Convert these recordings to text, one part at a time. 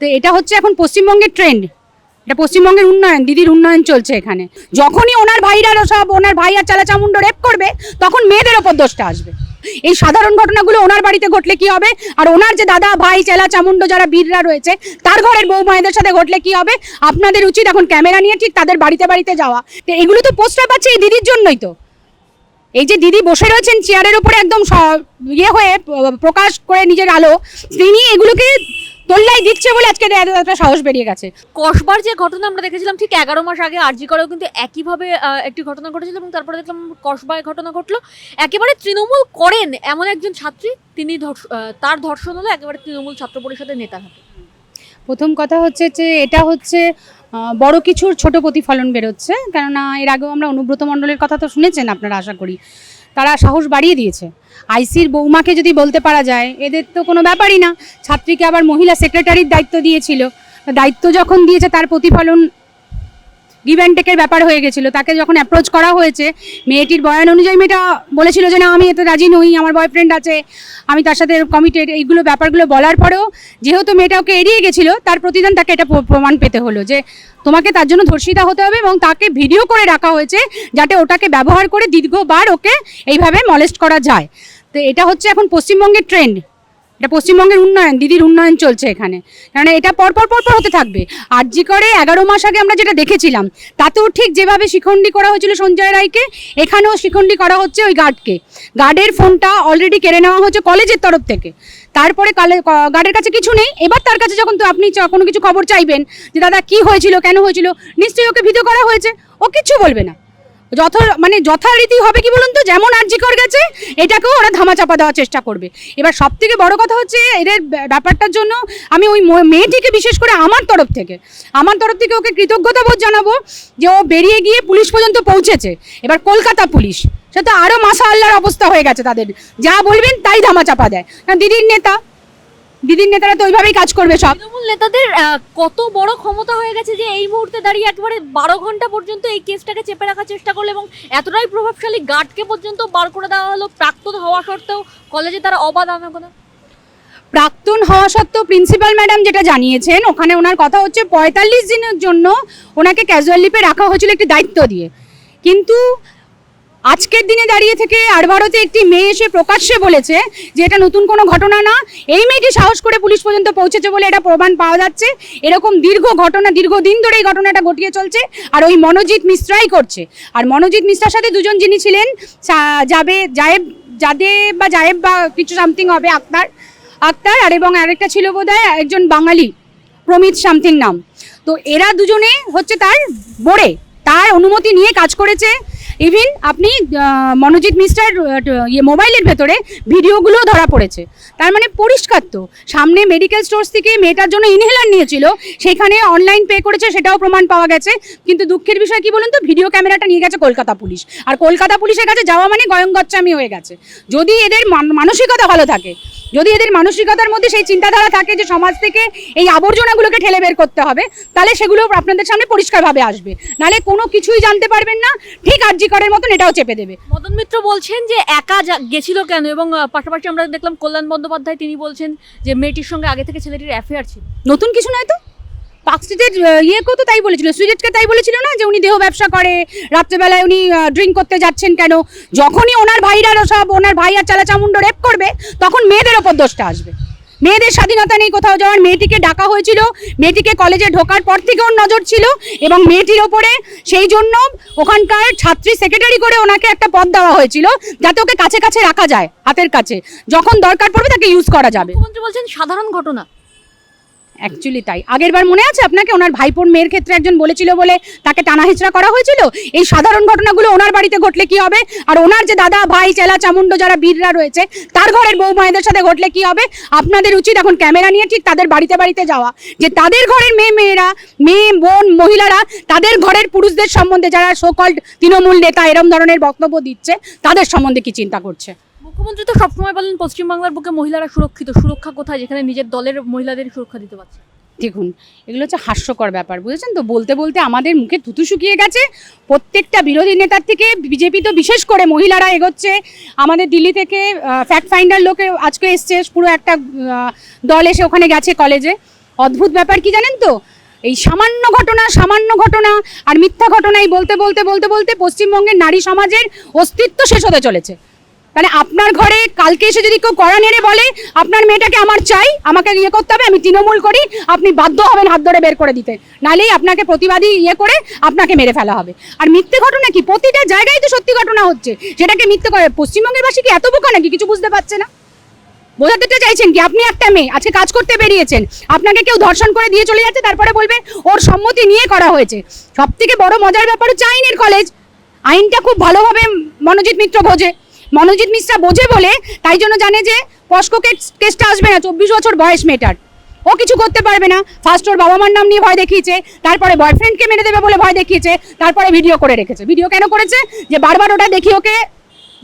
তো এটা হচ্ছে এখন পশ্চিমবঙ্গের ট্রেন্ড এটা পশ্চিমবঙ্গের উন্নয়ন, দিদির উন্নয়ন চলছে এখানে। যখনই ওনার ভাইরা সব, ওনার ভাই আর চালা চামুন্ড রেপ করবে, তখন মেয়েদের ওপর দোষটা আসবে। এই সাধারণ ঘটনাগুলো ওনার বাড়িতে ঘটলে কি হবে? আর ওনার যে দাদা, ভাই চেলা চামুন্ড যারা বীররা রয়েছে, তার ঘরের বউ মায়েদের সাথে ঘটলে কি হবে? আপনাদের উচিত এখন ক্যামেরা নিয়ে ঠিক তাদের বাড়িতে বাড়িতে যাওয়া। তো এগুলো তো পোস্টার পাচ্ছে এই দিদির জন্যই তো। এই যে দিদি বসে রয়েছেন চেয়ারের উপরে একদম ইয়ে হয়ে প্রকাশ করে নিজের আলো, তিনি এগুলোকে তোল্লাই দিচ্ছে বলে আজকে একটা সাহস বেরিয়ে গেছে। কসবার যে ঘটনা আমরা দেখেছিলাম ঠিক এগারো মাস আগে আরজি করেও কিন্তু একইভাবে একটি ঘটনা ঘটেছিল এবং তারপরে দেখলাম কসবায় ঘটনা ঘটলো। একেবারে তৃণমূল করেন এমন একজন ছাত্রী তিনি তার ধর্ষণ হলো একেবারে তৃণমূল ছাত্র পরিষদের নেতা হাতে প্রথম কথা হচ্ছে যে এটা হচ্ছে বড় কিছুর ছোট প্রতিফলন বেরোচ্ছে। কেননা এর আগেও আমরা অনুব্রত মণ্ডলের কথা তো শুনেছেন আপনারা আশা করি। তারা সাহস বাড়িয়ে দিয়েছে। আইসির বৌমাকে যদি বলতে পারা যায়, এদের তো কোনো ব্যাপারই না। ছাত্রীকে আবার মহিলা সেক্রেটারির দায়িত্ব দিয়েছিল। দায়িত্ব যখন দিয়েছে, তার প্রতিফলন গিভ অ্যান্ড টেকের ব্যাপার হয়ে গেছিল। তাকে যখন অ্যাপ্রোচ করা হয়েছে, মেয়েটির বয়ান অনুযায়ী মেয়েটা বলেছিল যে, না, আমি এতে রাজি নই, আমার বয়ফ্রেন্ড আছে। আমি তার সাথে কমিটেড এইগুলো ব্যাপারগুলো বলার পরেও যেহেতু মেয়েটা ওকে এড়িয়ে গেছিল, তার প্রতিদান তাকে এটা প্রমাণ পেতে হলো যে, তোমাকে তার জন্য ধর্ষিতা হতে হবে এবং তাকে ভিডিও করে রাখা হয়েছে যাতে ওটাকে ব্যবহার করে দীর্ঘবার ওকে এইভাবে মলেস্ট করা যায়। তো এটা হচ্ছে এখন পশ্চিমবঙ্গের ট্রেন্ড এটা পশ্চিমবঙ্গের উন্নয়ন, দিদির উন্নয়ন চলছে এখানে। কারণ এটা পরপর পরপর হতে থাকবে। আর জি করে এগারো মাস আগে আমরা যেটা দেখেছিলাম, তাতেও ঠিক যেভাবে শিখণ্ডী করা হয়েছিল সঞ্জয় রায়কে, এখানেও শিখণ্ডী করা হচ্ছে ওই গার্ডকে। গার্ডের ফোনটা অলরেডি কেড়ে নেওয়া হচ্ছে কলেজের তরফ থেকে। তারপরে কালে গার্ডের কাছে কিছু নেই। এবার তার কাছে যখন তো আপনি কোনো কিছু খবর চাইবেন, যে দাদা কি হয়েছিল, কেন হয়েছিল, নিশ্চয়ই ওকে ভিডিও করা হয়েছে। ও কিচ্ছু বলবে না। যথা মানে যথারীতি হবে কি বলুন তো? যেমন আরজিকর গেছে, এটাকেও ওরা ধামাচাপা দেওয়ার চেষ্টা করবে। এবার সব থেকে বড় কথা হচ্ছে, এদের ব্যাপারটার জন্য আমি ওই মেয়েটিকে বিশেষ করে আমার তরফ থেকে, আমার তরফ থেকে ওকে কৃতজ্ঞতা বোধ জানাব যে ও বেরিয়ে গিয়ে পুলিশ পর্যন্ত পৌঁছেছে। এবার কলকাতা পুলিশ সে তো আরও মাসা আল্লাহর অবস্থা হয়ে গেছে তাদের। যা বলবেন তাই ধামাচাপা দেয়। কারণ দিদির নেতা দিদির নেতারা তো ওইভাবেই কাজ করবে সব। তৃণমূল নেতাদের আহ, কত বড় ক্ষমতা হয়ে গেছে যে এই মুহূর্তে দাঁড়িয়ে একেবারে বারো ঘণ্টা পর্যন্ত এই কেসটাকে চেপে রাখার চেষ্টা করল এবং এতটাই প্রভাবশালী গার্ডকে পর্যন্ত বার করে দেওয়া হলো। প্রাক্তন হওয়া সত্ত্বেও কলেজে তারা অবাধ আনাগোনা প্রাক্তন হওয়া সত্ত্বেও প্রিন্সিপাল ম্যাডাম যেটা জানিয়েছেন ওখানে ওনার কথা হচ্ছে পঁয়তাল্লিশ দিনের জন্য ওনাকে ক্যাজুয়াল লিপে রাখা হয়েছিল একটি দায়িত্ব দিয়ে। কিন্তু আজকের দিনে দাঁড়িয়ে থেকে আর ভারতে একটি মেয়ে এসে প্রকাশ্যে বলেছে যে এটা নতুন কোনো ঘটনা না। এই মেয়েটি সাহস করে পুলিশ পর্যন্ত পৌঁছেছে বলে এটা প্রমাণ পাওয়া যাচ্ছে। এরকম দীর্ঘ ঘটনা, দীর্ঘদিন ধরে এই ঘটনাটা ঘটিয়ে চলছে আর ওই মনোজিৎ মিশ্রাই করছে। আর মনোজিৎ মিশ্রার সাথে দুজন যিনি ছিলেন যাবে, জায়েব, যাদেব বা জায়েব বা কিছু সামথিং হবে আক্তার। আক্তার আর এবং আরেকটা ছিল বোধহয় একজন বাঙালি, প্রমিত সামথিং নাম। তো এরা দুজনে হচ্ছে তার বোর্ডে তার অনুমতি নিয়ে কাজ করেছে। ইভিন আপনি মনোজিৎ মিস্টার ইয়ে মোবাইলের ভেতরে ভিডিওগুলো ধরা পড়েছে। তার মানে পরিষ্কার তো। সামনে মেডিকেল স্টোর্স থেকে মেয়েটার জন্য ইনহেলার নিয়েছিল, সেখানে অনলাইন পে করেছে, সেটাও প্রমাণ পাওয়া গেছে। কিন্তু দুঃখের বিষয় কি বলুন তো? ভিডিও ক্যামেরাটা নিয়ে গেছে কলকাতা পুলিশ। আর কলকাতা পুলিশের কাছে যাওয়া মানে গয়ঙ্গচ্চামি হয়ে গেছে। যদি এদের মান- মানসিকতা ভালো থাকে, যদি এদের মানসিকতার মধ্যে সেই চিন্তাধারা থাকে যে সমাজ থেকে এই আবর্জনাগুলোকে ঠেলে বের করতে হবে, তাহলে সেগুলো আপনাদের সামনে পরিষ্কারভাবে আসবে। নালে কোনো কিছুই জানতে পারবেন না। ঠিক আরজি করের মতন এটাও চেপে দেবে। মদন মিত্র বলছেন যে একা গেছিল কেন? এবং পাশাপাশি আমরা দেখলাম কল্যাণ বন্দ্যোপাধ্যায় তিনি বলছেন যে মেয়েটির সঙ্গে আগে থেকে ছেলেটির অ্যাফেয়ার ছিল। নতুন কিছু নয় তো? পার্কস্ট্রিটের ইয়েকেও তো তাই বলেছিল সুইজেটকে তাই বলেছিল না যে উনি দেহ ব্যবসা করে রাত্রেবেলায় উনি ড্রিঙ্ক করতে যাচ্ছেন কেন? যখনই ওনার ভাইরা সব ওনার ভাই আর চালা চামুন্ড রেপ করবে তখন মেয়েদের ওপর দোষটা আসবে। মেয়েদের স্বাধীনতা নেই কোথাও যাওয়ার। মেয়েটিকে ডাকা হয়েছিল, মেয়েটিকে কলেজে ঢোকার পর থেকে ওর নজর ছিল এবং মেয়েটির ওপরে সেই জন্য ওখানকার ছাত্রী সেক্রেটারি করে ওনাকে একটা পদ দেওয়া হয়েছিল যাতে ওকে কাছে কাছে রাখা যায়, হাতের কাছে। যখন দরকার পড়বে তাকে ইউজ করা যাবে। মুখ্যমন্ত্রী বলছেন সাধারণ ঘটনা। অ্যাকচুয়ালি তাই। আগের বার মনে আছে আপনাকে? ওনার ভাইপোর মেয়ের ক্ষেত্রে একজন বলেছিল বলে তাকে টানা হেচড়া করা হয়েছিল? এই সাধারণ ঘটনাগুলো ওনার বাড়িতে ঘটলে কি হবে? আর ওনার যে দাদা, ভাই, চেলা চামুন্ড যারা বীররা রয়েছে, তার ঘরের বউ মায়েদের সাথে ঘটলে কি হবে? আপনাদের উচিত এখন ক্যামেরা নিয়ে ঠিক তাদের বাড়িতে বাড়িতে যাওয়া। যে তাদের ঘরের মেয়ে মেয়েরা, মেয়ে, বোন, মহিলারা, তাদের ঘরের পুরুষদের সম্বন্ধে যারা সোকল্ড তৃণমূল নেতা এরম ধরনের বক্তব্য দিচ্ছে, তাদের সম্বন্ধে কি চিন্তা করছে? মুখ্যমন্ত্রী তো সবসময় বলেন পশ্চিমবাংলার বুকে মহিলারা সুরক্ষিত। সুরক্ষা কোথায়? যেখানে নিজের দলের মহিলাদের সুরক্ষা দিতে পারছে। দেখুন, এগুলো হচ্ছে হাস্যকর ব্যাপার, বুঝেছেন তো? বলতে বলতে আমাদের মুখে থুতু শুকিয়ে গেছে। প্রত্যেকটা বিরোধী নেতার থেকে বিজেপি তো বিশেষ করে মহিলারা এগোচ্ছে। আমাদের দিল্লি থেকে ফ্যাক্ট ফাইন্ডার লোকে আজকে এসছে, পুরো একটা দল এসে ওখানে গেছে কলেজে অদ্ভুত ব্যাপার কি জানেন তো? এই সামান্য ঘটনা সামান্য ঘটনা আর মিথ্যা ঘটনাই বলতে বলতে বলতে বলতে পশ্চিমবঙ্গের নারী সমাজের অস্তিত্ব শেষ হতে চলেছে। তাহলে আপনার ঘরে কালকে এসে যদি কেউ কড়া নেড়ে বলে, আপনার মেয়েটাকে আমার চাই, আমাকে ইয়ে করতে হবে, আমি তৃণমূল করি, আপনি বাধ্য হবেন হাত ধরে বের করে দিতে। নাহলেই আপনাকে প্রতিবাদী ইয়ে করে আপনাকে মেরে ফেলা হবে। আর মিথ্যে ঘটনা কি? প্রতিটা জায়গায় তো সত্যি ঘটনা হচ্ছে। সেটাকে মিথ্যে করে পশ্চিমবঙ্গের বাসী কি এত বোকা নাকি? কিছু বুঝতে পারছে না। বোঝাতে চাইছেন কি, আপনি একটা মেয়ে, আজকে কাজ করতে বেরিয়েছেন। আপনাকে কেউ ধর্ষণ করে দিয়ে চলে যাচ্ছে, তারপরে বলবেন ওর সম্মতি নিয়ে করা হয়েছে। সব থেকে বড় মজার ব্যাপার হচ্ছে আইনের কলেজ আইনটা খুব ভালোভাবে মনোজিৎ মিত্র বোঝে। মনোজিৎ মিশ্রা বোঝে বলে, তাই জন্য জানে যে পস্কো কেসটা আসবে না, চব্বিশ বছর বয়স মেয়েটার। ও কিছু করতে পারবে না। ফার্স্ট ওর বাবা মার নাম নিয়ে ভয় দেখিয়েছে, তারপরে বয়ফ্রেন্ডকে মেরে দেবে বলে ভয় দেখিয়েছে, তারপরে ভিডিও করে রেখেছে। ভিডিও কেন করেছে? যে বারবার ওটা দেখি ওকে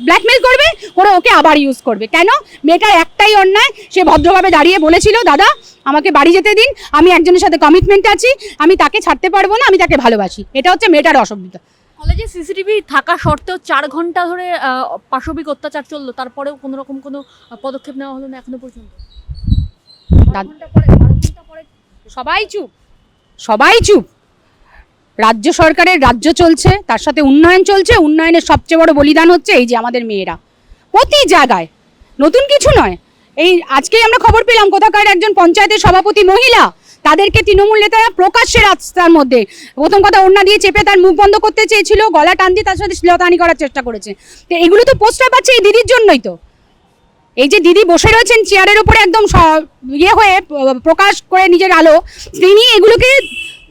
ব্ল্যাকমেল করবে, করে ওকে আবার ইউজ করবে। কেন? মেয়েটার একটাই অন্যায়। সে ভদ্রভাবে দাঁড়িয়ে বলেছিল, দাদা, আমাকে বাড়ি যেতে দিন। আমি একজনের সাথে কমিটমেন্ট আছি। আমি তাকে ছাড়তে পারব না, আমি তাকে ভালোবাসি। এটা হচ্ছে মেয়েটার অসভ্যতা। কলেজে সিসিটিভি থাকা সত্ত্বেও চার ঘণ্টা ধরে পাশবিক অত্যাচার চলল। তারপরেও কোনো রকম কোনো পদক্ষেপ নেওয়া হলো না এখনও পর্যন্ত। সবাই চুপ। সবাই চুপ। রাজ্য সরকারের রাজ্য চলছে তার সাথে উন্নয়ন চলছে। উন্নয়নের সবচেয়ে বড় বলিদান হচ্ছে এই যে আমাদের মেয়েরা। প্রতি জায়গায়। নতুন কিছু নয়। এই আজকেই আমরা খবর পেলাম কোথাকার একজন পঞ্চায়েতের সভাপতি মহিলা তাদেরকে তৃণমূল নেতারা প্রকাশ্যে রাস্তার মধ্যে। প্রথম কথা ওড়না দিয়ে চেপে তার মুখ বন্ধ করতে চেয়েছিল, গলা টান দিয়ে তার সাথে শ্লীলতাহানি করার চেষ্টা করেছে। তো এগুলো তো পোস্টার পাচ্ছে এই দিদির জন্যই তো। এই যে দিদি বসে রয়েছেন চেয়ারের উপরে একদম ইয়ে হয়ে প্রকাশ করে নিজের আলো, তিনি এগুলোকে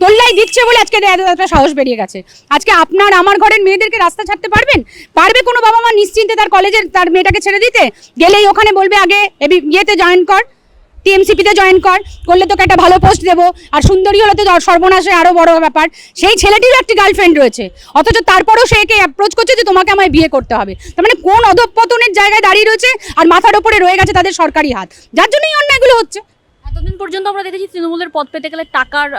তোল্লাই দিচ্ছে বলে আজকে একটা সাহস বেরিয়ে গেছে। আজকে আপনার আমার ঘরের মেয়েদেরকে রাস্তা ছাড়তে পারবেন? পারবে কোনো বাবা মা নিশ্চিন্তে তার কলেজের, তার মেয়েটাকে ছেড়ে দিতে? গেলেই ওখানে বলবে আগে ইয়েতে জয়েন কর। টিএমসিপিতে জয়েন কর করলে তোকে একটা ভালো পোস্ট দেবো। আর সুন্দরী হলে তো সর্বনাশে আরও বড় ব্যাপার। সেই ছেলেটিরও একটি গার্লফ্রেন্ড রয়েছে। অথচ তারপরেও সে একে অ্যাপ্রোচ করছে যে তোমাকে আমায় বিয়ে করতে হবে। তার মানে কোন অধঃপতনের জায়গায় দাঁড়িয়ে রয়েছে আর মাথার ওপরে রয়ে গেছে তাদের সরকারি হাত। যার জন্যই অন্যায়গুলো হচ্ছে। এতদিন পর্যন্ত আমরা দেখেছি তৃণমূলের পদ পেতে গেলে টাকার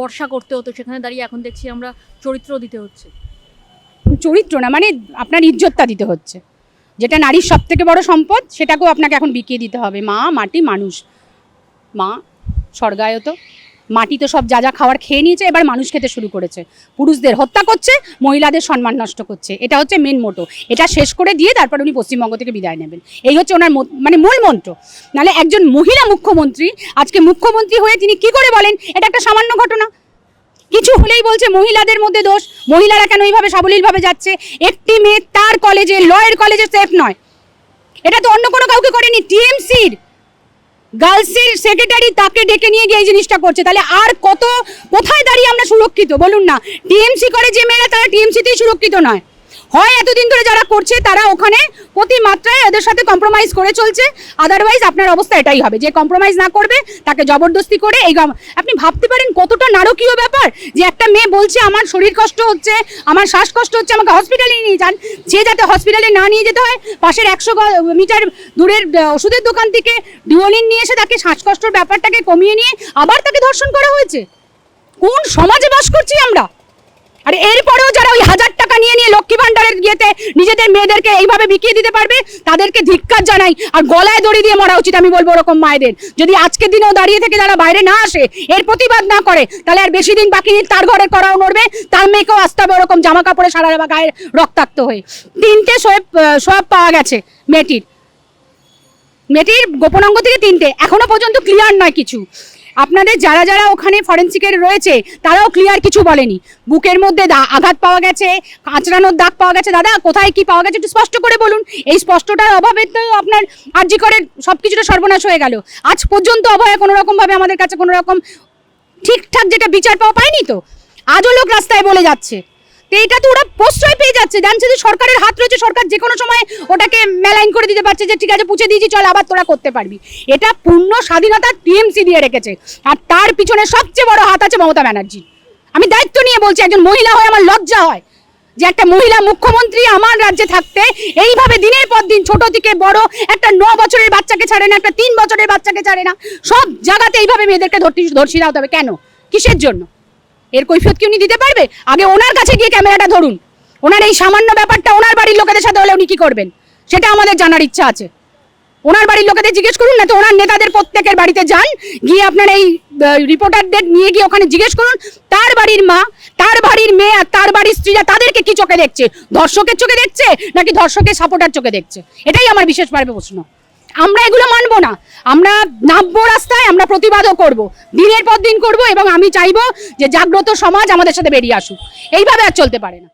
বর্ষা করতে হতো। সেখানে দাঁড়িয়ে এখন দেখছি আমরা চরিত্র দিতে হচ্ছে। চরিত্র না মানে আপনার ইজ্জতটা দিতে হচ্ছে। যেটা নারীর সব থেকে বড় সম্পদ সেটাকেও আপনাকে এখন বিকিয়ে দিতে হবে। মা মাটি মানুষ। মা, স্বর্গায়ত। মাটি তো সব যা যা খাওয়ার খেয়ে নিয়েছে, এবার মানুষ খেতে শুরু করেছে। পুরুষদের হত্যা করছে, মহিলাদের সম্মান নষ্ট করছে। এটা হচ্ছে মেন মোটো এটা শেষ করে দিয়ে তারপর উনি পশ্চিমবঙ্গ থেকে বিদায় নেবেন। এই হচ্ছে ওনার মানে মূল মন্ত্র। নাহলে একজন মহিলা মুখ্যমন্ত্রী, আজকে মুখ্যমন্ত্রী হয়ে তিনি কি করে বলেন? এটা একটা সামান্য ঘটনা। কিছু হলেই বলছে, মহিলাদের মধ্যে দোষ। মহিলারা কেন এইভাবে সাবলীলভাবে যাচ্ছে? একটি মেয়ে তার কলেজে লয়ের কলেজে সেফ নয়। এটা তো অন্য কোনো কাউকে করেনি টিএমসির গার্লসের সেক্রেটারি তাকে ডেকে নিয়ে গিয়ে এই জিনিসটা করছে। তাহলে আর কত, কোথায় দাঁড়িয়ে আমরা সুরক্ষিত? বলুন না। টিএমসি করে যে মেয়েরা, তারা টিএমসিতেই সুরক্ষিত নয়। হয় এতদিন ধরে যারা করছে, তারা ওখানে প্রতি মাত্রায় এদের সাথে কম্প্রোমাইজ করে চলছে। আদারওয়াইজ আপনার অবস্থা এটাই হবে। যে কম্প্রোমাইজ না করবে, তাকে জবরদস্তি করে এই আপনি ভাবতে পারেন কতটা নারকীয় ব্যাপার যে একটা মেয়ে বলছে, আমার শরীর কষ্ট হচ্ছে, আমার শ্বাসকষ্ট হচ্ছে, আমাকে হসপিটালে নিয়ে যান। সে যাতে হসপিটালে না নিয়ে যেতে হয়, পাশের একশো মিটার দূরের ওষুধের দোকান থেকে ডিওলিন নিয়ে এসে তাকে শ্বাসকষ্টর ব্যাপারটাকে কমিয়ে নিয়ে আবার তাকে ধর্ষণ করা হয়েছে। কোন সমাজে বাস করছি আমরা? আর এরপরেও যারা ওই হাজার টাকা নিয়ে নিয়ে লক্ষ্মী ভান্ডারের ইয়েতে নিজেদের মেয়েদেরকে এইভাবে বিকিয়ে দিতে পারবে, তাদেরকে ধিক্কার জানাই আর গলায় দড়ি দিয়ে মরা উচিত, আমি বলব ওরকম মায়েদের। যদি আজকের দিনেও দাঁড়িয়ে থেকে যারা বাইরে না আসে, এর প্রতিবাদ না করে, তাহলে আর বেশি দিন বাকি তার ঘরে করাও নড়বে, তার মেয়েকেও আসতে হবে ওরকম জামা কাপড়ে সারা বা গায়ে রক্তাক্ত হয়ে। তিনটে সোয়েব সোয়াব পাওয়া গেছে মেয়েটির। মেয়েটির গোপনাঙ্গ থেকে তিনটে, এখনও পর্যন্ত ক্লিয়ার নয় কিছু। আপনাদের যারা যারা ওখানে ফরেন্সিকের রয়েছে, তারাও ক্লিয়ার কিছু বলেনি। বুকের মধ্যে আঘাত পাওয়া গেছে কাঁচড়ানোর দাগ পাওয়া গেছে। দাদা, কোথায় কি পাওয়া গেছে একটু স্পষ্ট করে বলুন। এই স্পষ্টটার অভাবে তো আপনার আর্জি করে সব কিছুটা সর্বনাশ হয়ে গেল। আজ পর্যন্ত অভাবে কোনো রকমভাবে আমাদের কাছে কোনো রকম ঠিকঠাক যেটা বিচার পাওয়া পায়নি তো? আজও লোক রাস্তায় বলে যাচ্ছে। তো এটা তো ওরা প্রশ্রয় পেয়ে যাচ্ছে। জানছে যে সরকারের হাত রয়েছে, সরকার যে কোনো সময় ওটাকে মেলাইন করে দিতে পারছে যে, ঠিক আছে, পুছে দিয়েছি, চল, আবার তোরা করতে পারবি। এটা পূর্ণ স্বাধীনতা টিএমসি দিয়ে রেখেছে। আর তার পিছনে সবচেয়ে বড় হাত আছে মমতা ব্যানার্জি আমি দায়িত্ব নিয়ে বলছি, একজন মহিলা হয়ে আমার লজ্জা হয় যে একটা মহিলা মুখ্যমন্ত্রী আমার রাজ্যে থাকতে এইভাবে দিনের পর দিন ছোট থেকে বড় একটা ন বছরের বাচ্চাকে ছাড়ে না, একটা তিন বছরের বাচ্চাকে ছাড়ে না। সব জায়গাতে এইভাবে মেয়েদেরকে ধর্ষিরা হতে হবে। কেন? কিসের জন্য? এর কৈফিয়ত কি উনি দিতে পারবে? আগে ওনার কাছে গিয়ে ক্যামেরাটা ধরুন। ওনার এই সামান্য ব্যাপারটা ওনার বাড়ির লোকেদের সাথে হলে উনি কি করবেন? সেটা আমাদের জানার ইচ্ছা আছে। ওনার বাড়ির লোকেদের জিজ্ঞেস করুন, না তো ওনার নেতাদের প্রত্যেকের বাড়িতে যান, গিয়ে আপনার এই রিপোর্টারদের নিয়ে গিয়ে ওখানে জিজ্ঞেস করুন, তার বাড়ির মা, তার বাড়ির মেয়ে আর তার বাড়ির স্ত্রীরা তাদেরকে কি চোখে দেখছে? ধর্ষকের চোখে দেখছে, নাকি ধর্ষকের সাপোর্টার চোখে দেখছে? এটাই আমার বিশেষভাবে প্রশ্ন। আমরা এগুলো মানব না। আমরা নামবো রাস্তায়, আমরা প্রতিবাদও করব। দিনের পর দিন করব এবং আমি চাইব যে জাগ্রত সমাজ আমাদের সাথে বেরিয়ে আসুক। এইভাবে আর চলতে পারে না।